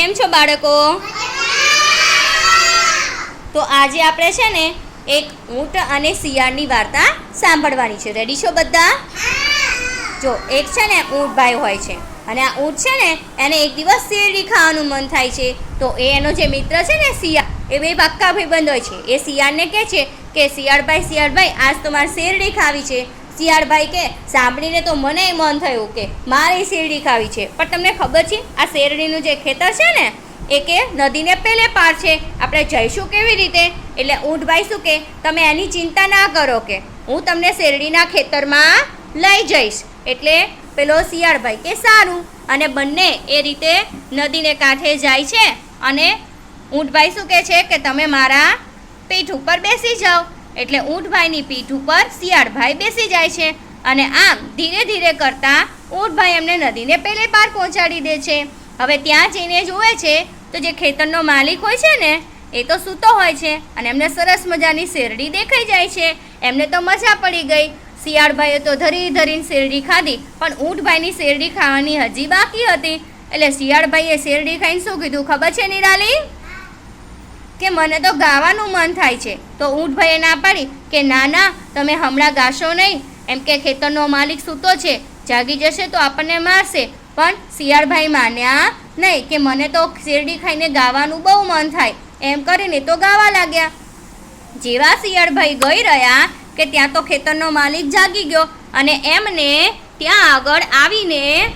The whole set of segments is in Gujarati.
કેમ છો બાળકો? તો આજે આપણે છે ને એક ઊંટ અને શિયાળની વાર્તા સાંભળવાની છે. રેડી છો બધા? જો, એક છે ને ઊંટભાઈ હોય છે અને આ ઊંટ છે ને એને એક દિવસ શેરડી ખાવાનું મન થાય છે. તો એ એનો જે મિત્ર છે ને શિયાળ એ બે પાક્કા ભાઈબંધ હોય છે. એ શિયાળને કહે છે કે, શિયાળભાઈ શિયાળભાઈ, આજ તો મારે શેરડી ખાવી છે. શિયાળભાઈ કે, સાંભળીને તો મને મન થયું કે મારી શેરડી ખાવી છે. પણ તમને ખબર છે, આ શેરડીનું જે ખેતર છે ને, એ કે નદીને પેલે પાર છે. આપણે જઈશું કેવી રીતે? એટલે ઊંટભાઈ શું કે, તમે એની ચિંતા ના કરો કે, હું તમને શેરડીના ખેતરમાં લઈ જઈશ. એટલે પેલો શિયાળભાઈ કે, સારું. અને બંને એ રીતે નદીને કાંઠે જાય છે અને ઊંટભાઈ શું કહે છે કે, તમે મારા પીઠ ઉપર બેસી જાઓ. એટલે ઊંટભાઈની પીઠ ઉપર શિયાળભાઈ બેસી જાય છે અને આમ ધીરે ધીરે કરતાં ઊંટભાઈ એમને નદીને પેલે પાર પહોંચાડી દે છે. હવે ત્યાં જઈને જુએ છે તો જે ખેતરનો માલિક હોય છે ને, એ તો સૂતો હોય છે અને એમને સરસ મજાની શેરડી દેખાઈ જાય છે. એમને તો મજા પડી ગઈ. શિયાળભાઈએ તો ધરી ધરીને શેરડી ખાધી, પણ ઊંટભાઈની શેરડી ખાવાની હજી બાકી હતી. એટલે શિયાળભાઈએ શેરડી ખાઈને શું કીધું ખબર છે નિરાલી? કે મને તો ગાવાનું મન થાય છે. તો ઊંટભાઈએ ના પાડી કે, ના ના, તમે હમણાં ગાશો નહીં. એમ કે, ખેતરનો માલિક સૂતો છે. જાગી જશે તો આપણને મારશે. પણ શિયાળભાઈ માન્યા નહીં કે, મને તો શેરડી ખાઈને ગાવાનું બહુ મન થાય. એમ કરીને તો ગાવા લાગ્યા. જેવા શિયાળભાઈ ગઈ રહ્યા કે, ત્યાં તો ખેતરનો માલિક જાગી ગયો. અને એમને ત્યાં આગળ આવીને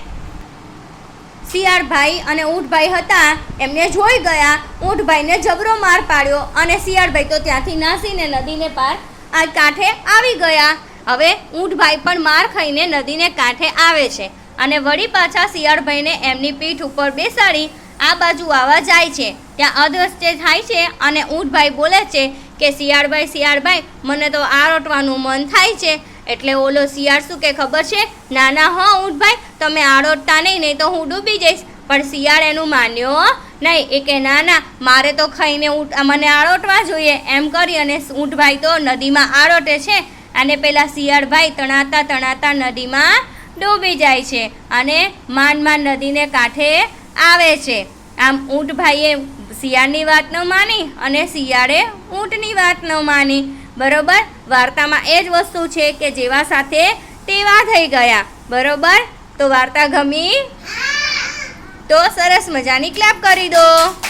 શિયાળભાઈ અને ઊંટભાઈ હતા. એમને જોઈ ગયા. ઊંટભાઈને જબરો માર પાડ્યો અને શિયાળભાઈ તો ત્યાંથી નાસીને નદીને પાર આ કાંઠે આવી ગયા. હવે ઊંટભાઈ પણ માર ખાઈને નદીને કાંઠે આવે છે અને વળી પાછા શિયાળભાઈને એમની પીઠ ઉપર બેસાડી આ બાજુ આવવા જાય છે. ત્યાં અધવસ્તે થાય છે અને ઊંટભાઈ બોલે છે કે શિયાળભાઈ શિયાળભાઈ મને તો આ રોટવાનું મન થાય છે. એટલે ઓલો શિયાળ શું કે ખબર છે? નાના હો ઊંટભાઈ તમે આડોટતા નહીં નહીં તો હું ડૂબી જઈશ. પણ શિયાળ એનું માન્યો નહીં, એ કે, ના ના, મારે તો ખાઈને ઊંટ મને આળોટવા જોઈએ. એમ કરી અને ઊંટભાઈ તો નદીમાં આળોટે છે. અને પેલા શિયાળભાઈ તણાતા તણાતા નદીમાં ડૂબી જાય છે અને માંડ માંડ નદીને કાંઠે આવે છે. આમ ઊંટભાઈએ શિયાળની વાત ન માની અને શિયાળે ઊંટની વાત ન માની. બરોબર? વાર્તામાં એ જ વસ્તુ છે કે જેવા સાથે તેવા થઈ ગયા. બરોબર? તો વાર્તા ગમી? તો સરસ મજાની ક્લેપ કરી દો.